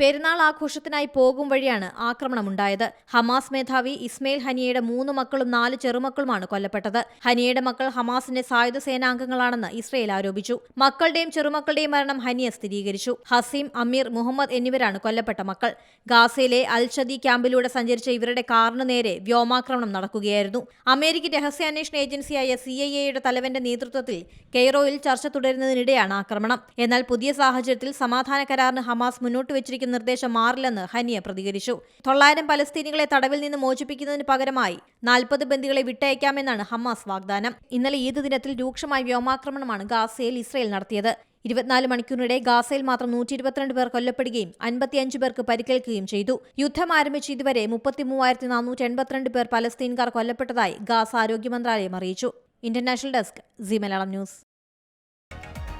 പെരുന്നാൾ ആഘോഷത്തിനായി പോകും വഴിയാണ് ആക്രമണമുണ്ടായത്. ഹമാസ് മേധാവി ഇസ്മയിൽ ഹനിയയുടെ മൂന്ന് മക്കളും നാല് ചെറുമക്കളുമാണ് കൊല്ലപ്പെട്ടത്. ഹനിയയുടെ മക്കൾ ഹമാസിന്റെ സായുധ സേനാംഗങ്ങളാണെന്ന് ഇസ്രയേൽ ആരോപിച്ചു. മക്കളുടെയും ചെറുമക്കളുടെയും മരണം ഹനിയ സ്ഥിരീകരിച്ചു. ഹസീം അമീർ മുഹമ്മദ് എന്നിവരാണ് കൊല്ലപ്പെട്ട മക്കൾ. ഗാസയിലെ അൽ ഷദി ക്യാമ്പിലൂടെ സഞ്ചരിച്ച ഇവരുടെ കാറിന് നേരെ വ്യോമാക്രമണം നടക്കുകയായിരുന്നു. അമേരിക്കൻ രഹസ്യാന്വേഷണ ഏജൻസിയായ സി ഐ എയുടെ തലവന്റെ നേതൃത്വത്തിൽ കെയ്റോയിൽ ചർച്ച തുടരുന്നതിനിടെയാണ് ആക്രമണം. എന്നാൽ പുതിയ സാഹചര്യത്തിൽ സമാധാന കരാറിന് ഹമാസ് മുന്നോട്ട് വെച്ചിരിക്കുന്ന നിർദ്ദേശം മാറില്ലെന്ന് ഹനിയ പ്രതികരിച്ചു. തൊള്ളായിരം പലസ്തീനികളെ തടവിൽ നിന്ന് മോചിപ്പിക്കുന്നതിന് പകരമായി നാൽപ്പത് ബന്ദികളെ വിട്ടയക്കാമെന്നാണ് ഹമാസ് വാഗ്ദാനം. ഇന്നലെ ഈദ് ദിനത്തിൽ രൂക്ഷമായ വ്യോമാക്രമണമാണ് ഗാസയിൽ ഇസ്രയേൽ നടത്തിയത്. ഇരുപത്തിനാല് മണിക്കൂറിനിടെ ഗാസയിൽ മാത്രം നൂറ്റി ഇരുപത്തിരണ്ട് പേർ കൊല്ലപ്പെടുകയും അൻപത്തിയഞ്ച് പേർക്ക് പരിക്കേൽക്കുകയും ചെയ്തു. യുദ്ധം ആരംഭിച്ച ഇതുവരെ മുപ്പത്തി മൂവായിരത്തി നാനൂറ്റി എൺപത്തിരണ്ട് പേർ പലസ്തീൻകാർ കൊല്ലപ്പെട്ടതായി ഗാസ ആരോഗ്യ മന്ത്രാലയം അറിയിച്ചു. International desk G Malayalam news.